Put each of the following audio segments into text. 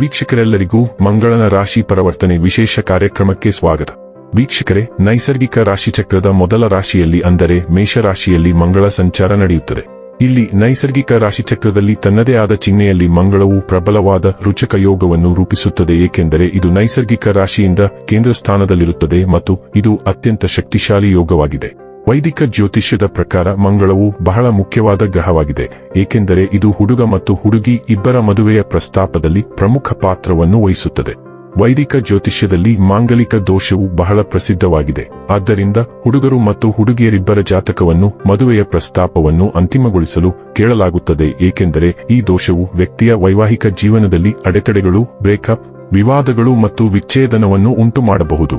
ವೀಕ್ಷಕರೆಲ್ಲರಿಗೂ ಮಂಗಳನ ರಾಶಿ ಪರಿವರ್ತನೆ ವಿಶೇಷ ಕಾರ್ಯಕ್ರಮಕ್ಕೆ ಸ್ವಾಗತ. ವೀಕ್ಷಕರೇ, ನೈಸರ್ಗಿಕ ರಾಶಿಚಕ್ರದ ಮೊದಲ ರಾಶಿಯಲ್ಲಿ ಅಂದರೆ ಮೇಷರಾಶಿಯಲ್ಲಿ ಮಂಗಳ ಸಂಚಾರ ನಡೆಯುತ್ತದೆ. ಇಲ್ಲಿ ನೈಸರ್ಗಿಕ ರಾಶಿಚಕ್ರದಲ್ಲಿ ತನ್ನದೇ ಆದ ಚಿಹ್ನೆಯಲ್ಲಿ ಮಂಗಳವು ಪ್ರಬಲವಾದ ರುಚಕ ಯೋಗವನ್ನು ರೂಪಿಸುತ್ತದೆ, ಏಕೆಂದರೆ ಇದು ನೈಸರ್ಗಿಕ ರಾಶಿಯಿಂದ ಕೇಂದ್ರ ಸ್ಥಾನದಲ್ಲಿರುತ್ತದೆ ಮತ್ತು ಇದು ಅತ್ಯಂತ ಶಕ್ತಿಶಾಲಿ ಯೋಗವಾಗಿದೆ. ವೈದಿಕ ಜ್ಯೋತಿಷ್ಯದ ಪ್ರಕಾರ ಮಂಗಳವು ಬಹಳ ಮುಖ್ಯವಾದ ಗ್ರಹವಾಗಿದೆ, ಏಕೆಂದರೆ ಇದು ಹುಡುಗ ಮತ್ತು ಹುಡುಗಿ ಇಬ್ಬರ ಮದುವೆಯ ಪ್ರಸ್ತಾಪದಲ್ಲಿ ಪ್ರಮುಖ ಪಾತ್ರವನ್ನು ವಹಿಸುತ್ತದೆ. ವೈದಿಕ ಜ್ಯೋತಿಷ್ಯದಲ್ಲಿ ಮಾಂಗಲಿಕ ದೋಷವು ಬಹಳ ಪ್ರಸಿದ್ಧವಾಗಿದೆ, ಆದ್ದರಿಂದ ಹುಡುಗರು ಮತ್ತು ಹುಡುಗಿಯರಿಬ್ಬರ ಜಾತಕವನ್ನು ಮದುವೆಯ ಪ್ರಸ್ತಾಪವನ್ನು ಅಂತಿಮಗೊಳಿಸಲು ಕೇಳಲಾಗುತ್ತದೆ, ಏಕೆಂದರೆ ಈ ದೋಷವು ವ್ಯಕ್ತಿಯ ವೈವಾಹಿಕ ಜೀವನದಲ್ಲಿ ಅಡೆತಡೆಗಳು, ಬ್ರೇಕಪ್, ವಿವಾದಗಳು ಮತ್ತು ವಿಚ್ಛೇದನವನ್ನು ಉಂಟುಮಾಡಬಹುದು.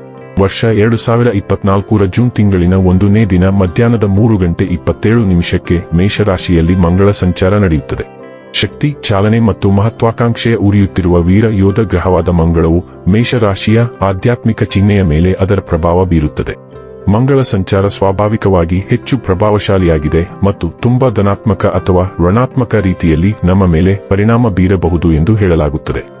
ವರ್ಷ ಎರಡು ಸಾವಿರ ಇಪ್ಪತ್ನಾಲ್ಕರ ಜೂನ್ ತಿಂಗಳಿನ ಒಂದನೇ ದಿನ ಮಧ್ಯಾಹ್ನದ ಮೂರು ಗಂಟೆ ಇಪ್ಪತ್ತೇಳು ನಿಮಿಷಕ್ಕೆ ಮೇಷರಾಶಿಯಲ್ಲಿ ಮಂಗಳ ಸಂಚಾರ ನಡೆಯುತ್ತದೆ. ಶಕ್ತಿ, ಚಾಲನೆ ಮತ್ತು ಮಹತ್ವಾಕಾಂಕ್ಷೆಯ ಉರಿಯುತ್ತಿರುವ ವೀರ ಯೋಧ ಗ್ರಹವಾದ ಮಂಗಳವು ಮೇಷರಾಶಿಯ ಆಧ್ಯಾತ್ಮಿಕ ಚಿಹ್ನೆಯ ಮೇಲೆ ಅದರ ಪ್ರಭಾವ ಬೀರುತ್ತದೆ. ಮಂಗಳ ಸಂಚಾರ ಸ್ವಾಭಾವಿಕವಾಗಿ ಹೆಚ್ಚು ಪ್ರಭಾವಶಾಲಿಯಾಗಿದೆ ಮತ್ತು ತುಂಬಾ ಧನಾತ್ಮಕ ಅಥವಾ ಋಣಾತ್ಮಕ ರೀತಿಯಲ್ಲಿ ನಮ್ಮ ಮೇಲೆ ಪರಿಣಾಮ ಬೀರಬಹುದು ಎಂದು ಹೇಳಲಾಗುತ್ತದೆ.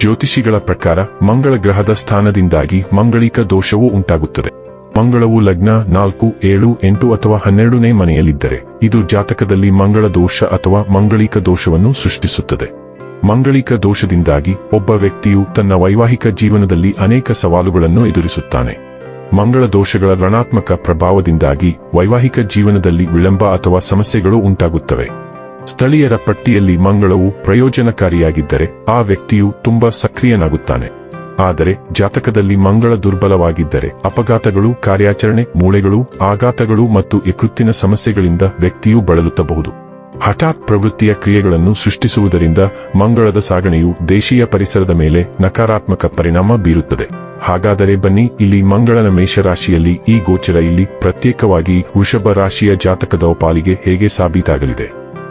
ಜ್ಯೋತಿಷಿಗಳ ಪ್ರಕಾರ ಮಂಗಳ ಗ್ರಹದ ಸ್ಥಾನದಿಂದಾಗಿ ಮಂಗಳಿಕ ದೋಷವೂ ಉಂಟಾಗುತ್ತದೆ. ಮಂಗಳವು ಲಗ್ನ ನಾಲ್ಕು, ಏಳು, ಎಂಟು ಅಥವಾ ಹನ್ನೆರಡನೇ ಮನೆಯಲ್ಲಿದ್ದರೆ ಇದು ಜಾತಕದಲ್ಲಿ ಮಂಗಳ ದೋಷ ಅಥವಾ ಮಂಗಳಿಕ ದೋಷವನ್ನು ಸೃಷ್ಟಿಸುತ್ತದೆ. ಮಂಗಳಿಕ ದೋಷದಿಂದಾಗಿ ಒಬ್ಬ ವ್ಯಕ್ತಿಯು ತನ್ನ ವೈವಾಹಿಕ ಜೀವನದಲ್ಲಿ ಅನೇಕ ಸವಾಲುಗಳನ್ನು ಎದುರಿಸುತ್ತಾನೆ. ಮಂಗಳ ದೋಷಗಳ ಋಣಾತ್ಮಕ ಪ್ರಭಾವದಿಂದಾಗಿ ವೈವಾಹಿಕ ಜೀವನದಲ್ಲಿ ವಿಳಂಬ ಅಥವಾ ಸಮಸ್ಯೆಗಳು ಉಂಟಾಗುತ್ತವೆ. ಸ್ಥಳೀಯರ ಪಟ್ಟಿಯಲ್ಲಿ ಮಂಗಳವು ಪ್ರಯೋಜನಕಾರಿಯಾಗಿದ್ದರೆ ಆ ವ್ಯಕ್ತಿಯು ತುಂಬಾ ಸಕ್ರಿಯನಾಗುತ್ತಾನೆ. ಆದರೆ ಜಾತಕದಲ್ಲಿ ಮಂಗಳ ದುರ್ಬಲವಾಗಿದ್ದರೆ ಅಪಘಾತಗಳು, ಕಾರ್ಯಾಚರಣೆ, ಮೂಳೆಗಳು, ಆಘಾತಗಳು ಮತ್ತು ಯಕೃತ್ತಿನ ಸಮಸ್ಯೆಗಳಿಂದ ವ್ಯಕ್ತಿಯು ಬಳಲುತ್ತಬಹುದು. ಹಠಾತ್ ಪ್ರವೃತ್ತಿಯ ಕ್ರಿಯೆಗಳನ್ನು ಸೃಷ್ಟಿಸುವುದರಿಂದ ಮಂಗಳದ ಸಾಗಣೆಯು ದೇಶೀಯ ಪರಿಸರದ ಮೇಲೆ ನಕಾರಾತ್ಮಕ ಪರಿಣಾಮ ಬೀರುತ್ತದೆ. ಹಾಗಾದರೆ ಬನ್ನಿ, ಇಲ್ಲಿ ಮಂಗಳನ ಮೇಷರಾಶಿಯಲ್ಲಿ ಈ ಗೋಚರ ಇಲ್ಲಿ ಪ್ರತ್ಯೇಕವಾಗಿ ವೃಷಭ ರಾಶಿಯ ಜಾತಕದ ಪಾಲಿಗೆ ಹೇಗೆ ಸಾಬೀತಾಗಲಿದೆ?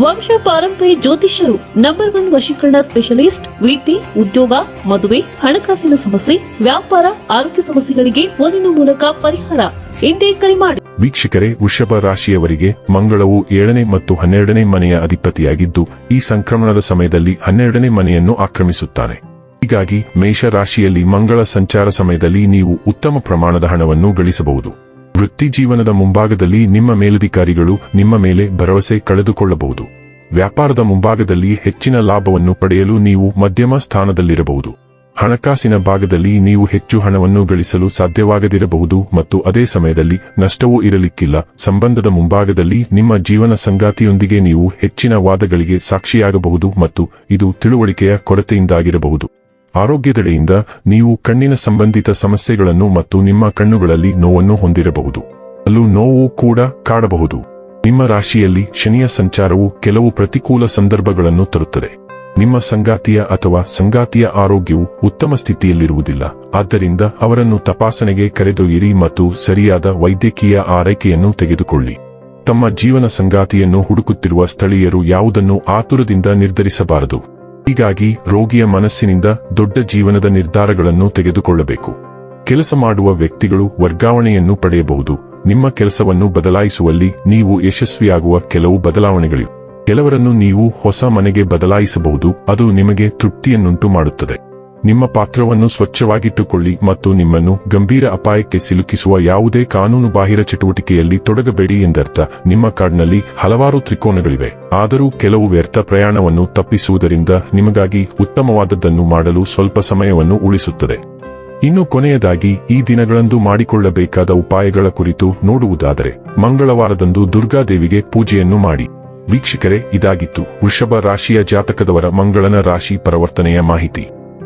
ವಂಶ ಪಾರಂಪರ್ಯ ಜ್ಯೋತಿಷ್ಯರು ನಂಬರ್ ಒನ್ ವಶೀಕರಣ ಸ್ಪೆಷಲಿಸ್ಟ್ ವೃತ್ತಿ ಉದ್ಯೋಗ, ಮದುವೆ, ಹಣಕಾಸಿನ ಸಮಸ್ಯೆ, ವ್ಯಾಪಾರ, ಆರೋಗ್ಯ ಸಮಸ್ಯೆಗಳಿಗೆ ಫೋನಿನ ಮೂಲಕ ಪರಿಹಾರ. ಎಂದೇ ಕರೆ ಮಾಡಿ. ವೀಕ್ಷಕರೇ, ವೃಷಭ ರಾಶಿಯವರಿಗೆ ಮಂಗಳವು ಏಳನೇ ಮತ್ತು ಹನ್ನೆರಡನೇ ಮನೆಯ ಅಧಿಪತಿಯಾಗಿದ್ದು, ಈ ಸಂಕ್ರಮಣದ ಸಮಯದಲ್ಲಿ ಹನ್ನೆರಡನೇ ಮನೆಯನ್ನು ಆಕ್ರಮಿಸುತ್ತಾನೆ. ಹೀಗಾಗಿ ಮೇಷ ರಾಶಿಯಲ್ಲಿ ಮಂಗಳ ಸಂಚಾರ ಸಮಯದಲ್ಲಿ ನೀವು ಉತ್ತಮ ಪ್ರಮಾಣದ ಹಣವನ್ನು ಗಳಿಸಬಹುದು. ವೃತ್ತಿ ಜೀವನದ ಮುಂಭಾಗದಲ್ಲಿ ನಿಮ್ಮ ಮೇಲಧಿಕಾರಿಗಳು ನಿಮ್ಮ ಮೇಲೆ ಭರವಸೆ ಕಳೆದುಕೊಳ್ಳಬಹುದು. ವ್ಯಾಪಾರದ ಮುಂಭಾಗದಲ್ಲಿ ಹೆಚ್ಚಿನ ಲಾಭವನ್ನು ಪಡೆಯಲು ನೀವು ಮಧ್ಯಮ ಸ್ಥಾನದಲ್ಲಿರಬಹುದು. ಹಣಕಾಸಿನ ಭಾಗದಲ್ಲಿ ನೀವು ಹೆಚ್ಚು ಹಣವನ್ನು ಗಳಿಸಲು ಸಾಧ್ಯವಾಗದಿರಬಹುದು ಮತ್ತು ಅದೇ ಸಮಯದಲ್ಲಿ ನಷ್ಟವೂ ಇರಲಿಕ್ಕಿಲ್ಲ. ಸಂಬಂಧದ ಮುಂಭಾಗದಲ್ಲಿ ನಿಮ್ಮ ಜೀವನ ಸಂಗಾತಿಯೊಂದಿಗೆ ನೀವು ಹೆಚ್ಚಿನ ವಾದಗಳಿಗೆ ಸಾಕ್ಷಿಯಾಗಬಹುದು ಮತ್ತು ಇದು ತಿಳುವಳಿಕೆಯ ಕೊರತೆಯಿಂದಾಗಿರಬಹುದು. ಆರೋಗ್ಯದೆಡೆಯಿಂದ ನೀವು ಕಣ್ಣಿನ ಸಂಬಂಧಿತ ಸಮಸ್ಯೆಗಳನ್ನು ಮತ್ತು ನಿಮ್ಮ ಕಣ್ಣುಗಳಲ್ಲಿ ನೋವನ್ನು ಹೊಂದಿರಬಹುದು. ಅಲ್ಲೂ ನೋವು ಕೂಡ ಕಾಡಬಹುದು. ನಿಮ್ಮ ರಾಶಿಯಲ್ಲಿ ಶನಿಯ ಸಂಚಾರವು ಕೆಲವು ಪ್ರತಿಕೂಲ ಸಂದರ್ಭಗಳನ್ನು ತರುತ್ತದೆ. ನಿಮ್ಮ ಸಂಗಾತಿಯ ಅಥವಾ ಸಂಗಾತಿಯ ಆರೋಗ್ಯವು ಉತ್ತಮ ಸ್ಥಿತಿಯಲ್ಲಿರುವುದಿಲ್ಲ. ಆದ್ದರಿಂದ ಅವರನ್ನು ತಪಾಸಣೆಗೆ ಕರೆದೊಯ್ಯಿರಿ ಮತ್ತು ಸರಿಯಾದ ವೈದ್ಯಕೀಯ ಆರೈಕೆಯನ್ನು ತೆಗೆದುಕೊಳ್ಳಿ. ತಮ್ಮ ಜೀವನ ಸಂಗಾತಿಯನ್ನು ಹುಡುಕುತ್ತಿರುವ ಸ್ಥಳೀಯರು ಯಾವುದನ್ನು ಆತುರದಿಂದ ನಿರ್ಧರಿಸಬಾರದು? ಹೀಗಾಗಿ ರೋಗಿಯ ಮನಸ್ಸಿನಿಂದ ದೊಡ್ಡ ಜೀವನದ ನಿರ್ಧಾರಗಳನ್ನು ತೆಗೆದುಕೊಳ್ಳಬೇಕು. ಕೆಲಸ ಮಾಡುವ ವ್ಯಕ್ತಿಗಳು ವರ್ಗಾವಣೆಯನ್ನು ಪಡೆಯಬಹುದು. ನಿಮ್ಮ ಕೆಲಸವನ್ನು ಬದಲಾಯಿಸುವಲ್ಲಿ ನೀವು ಯಶಸ್ವಿಯಾಗುವ ಕೆಲವು ಬದಲಾವಣೆಗಳಿವೆ. ಕೆಲವರನ್ನು ನೀವು ಹೊಸ ಮನೆಗೆ ಬದಲಾಯಿಸಬಹುದು. ಅದು ನಿಮಗೆ ತೃಪ್ತಿಯನ್ನುಂಟು ಮಾಡುತ್ತದೆ ನಿಮ್ಮ ಪಾತ್ರವನ್ನು ಸ್ವಚ್ಛವಾಗಿಟ್ಟುಕೊಳ್ಳಿ ಮತ್ತು ನಿಮ್ಮನ್ನು ಗಂಭೀರ ಅಪಾಯಕ್ಕೆ ಸಿಲುಕಿಸುವ ಯಾವುದೇ ಕಾನೂನುಬಾಹಿರ ಚಟುವಟಿಕೆಯಲ್ಲಿ ತೊಡಗಬೇಡಿ ಎಂದರ್ಥ. ನಿಮ್ಮ ಕಾರ್ಡ್ನಲ್ಲಿ ಹಲವಾರು ತ್ರಿಕೋನಗಳಿವೆ. ಆದರೂ ಕೆಲವು ವ್ಯರ್ಥ ಪ್ರಯಾಣವನ್ನು ತಪ್ಪಿಸುವುದರಿಂದ ನಿಮಗಾಗಿ ಉತ್ತಮವಾದದ್ದನ್ನು ಮಾಡಲು ಸ್ವಲ್ಪ ಸಮಯವನ್ನು ಉಳಿಸುತ್ತದೆ. ಇನ್ನು ಕೊನೆಯದಾಗಿ, ಈ ದಿನಗಳಂದು ಮಾಡಿಕೊಳ್ಳಬೇಕಾದ ಉಪಾಯಗಳ ಕುರಿತು ನೋಡುವುದಾದರೆ, ಮಂಗಳವಾರದಂದು ದುರ್ಗಾದೇವಿಗೆ ಪೂಜೆಯನ್ನು ಮಾಡಿ. ವೀಕ್ಷಕರೇ, ಇದಾಗಿತ್ತು. ವೃಷಭ ರಾಶಿಯ ಜಾತಕದವರ ಮಂಗಳನ ರಾಶಿ ಪರವರ್ತನೆಯ ಮಾಹಿತಿ.